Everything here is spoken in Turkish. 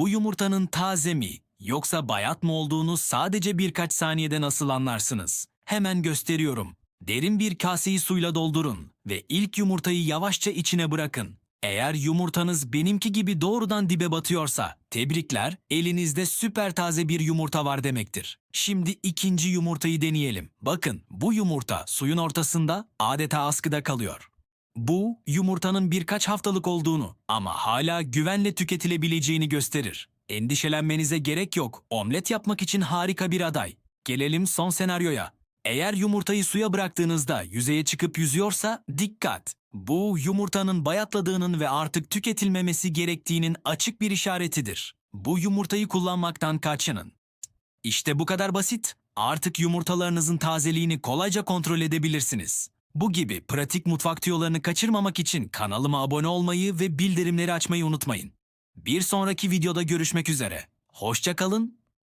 bu yumurtanın taze mi yoksa bayat mı olduğunu sadece birkaç saniyede nasıl anlarsınız? Hemen gösteriyorum. Derin bir kaseyi suyla doldurun ve ilk yumurtayı yavaşça içine bırakın. Eğer yumurtanız benimki gibi doğrudan dibe batıyorsa, tebrikler, elinizde süper taze bir yumurta var demektir. Şimdi ikinci yumurtayı deneyelim. Bakın, bu yumurta suyun ortasında adeta askıda kalıyor. Bu, yumurtanın birkaç haftalık olduğunu ama hala güvenle tüketilebileceğini gösterir. Endişelenmenize gerek yok. Omlet yapmak için harika bir aday. Gelelim son senaryoya. Eğer yumurtayı suya bıraktığınızda yüzeye çıkıp yüzüyorsa dikkat. Bu yumurtanın bayatladığının ve artık tüketilmemesi gerektiğinin açık bir işaretidir. Bu yumurtayı kullanmaktan kaçının. İşte bu kadar basit. Artık yumurtalarınızın tazeliğini kolayca kontrol edebilirsiniz. Bu gibi pratik mutfak tüyolarını kaçırmamak için kanalıma abone olmayı ve bildirimleri açmayı unutmayın. Bir sonraki videoda görüşmek üzere. Hoşça kalın